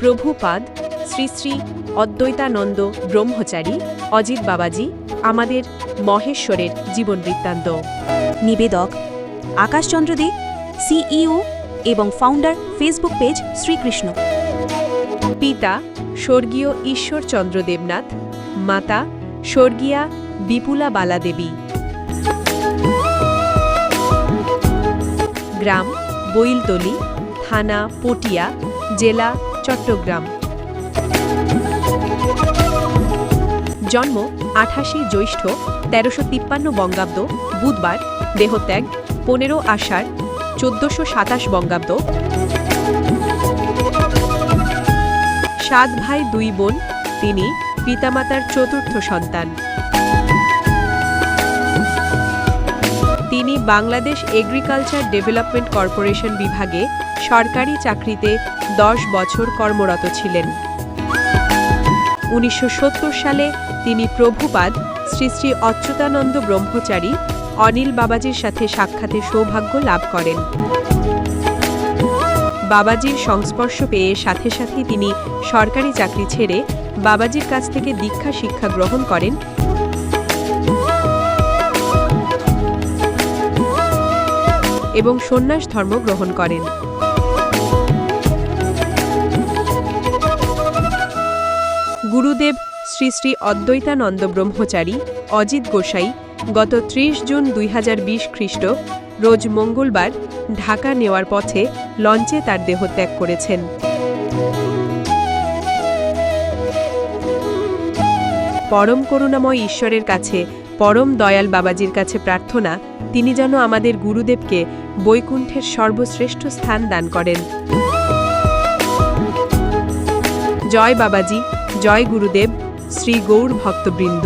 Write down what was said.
প্রভুপাদ, শ্রী শ্রী অদ্বৈতানন্দ ব্রহ্মচারী, অজিত বাবাজি, আমাদের মহেশ্বরের জীবন বৃত্তান্ত। নিবেদক আকাশচন্দ্র দে সিইও এবং ফাউন্ডার ফেসবুক পেজ শ্রীকৃষ্ণ। পিতা, স্বর্গীয় ঈশ্বরচন্দ্র দেবনাথ, মাতা, স্বর্গীয়া বিপুলা বালা দেবী গ্রাম, বইলতলি থানা, পটিয়া, জেলা, চট্টগ্রাম। জন্ম আঠাশে জ্যৈষ্ঠ তেরোশো তিপ্পান্ন বঙ্গাব্দ, বুধবার, দেহত্যাগ, পনেরো আষাঢ়, চোদ্দশো সাতাশ বঙ্গাব্দ। সাত ভাই, দুই বোন, তিনি পিতামাতার চতুর্থ সন্তান। বাংলাদেশ এগ্রিকালচার ডেভেলপমেন্ট কর্পোরেশন বিভাগে সরকারি চাকরিতে দশ বছর কর্মরত ছিলেন। উনিশশো সত্তর সালে তিনি প্রভুপাদ শ্রী শ্রী অচ্যুতানন্দ ব্রহ্মচারী অনিল বাবাজির সাথে সাক্ষাতে সৌভাগ্য লাভ করেন। বাবাজির সংস্পর্শ পেয়ে সাথে সাথেই তিনি সরকারি চাকরি ছেড়ে বাবাজির কাছ থেকে দীক্ষা শিক্ষা গ্রহণ করেন এবং সন্ন্যাস ধর্ম গ্রহণ করেন। গুরুদেব শ্রী শ্রী অদ্বৈতানন্দ ব্রহ্মচারী অজিত গোসাই গত ত্রিশ জুন দুই হাজার বিশ খ্রিস্ট রোজ মঙ্গলবার ঢাকা নেওয়ার পথে লঞ্চে তার দেহত্যাগ করেছেন। পরম করুণাময় ঈশ্বরের কাছে পরম দয়াল বাবাজির কাছে প্রার্থনা, তিনি যেন আমাদের গুরুদেবকে বৈকুণ্ঠের সর্বশ্রেষ্ঠ স্থান দান করেন। জয় বাবাজি, জয় গুরুদেব, শ্রী গৌর ভক্তবৃন্দ।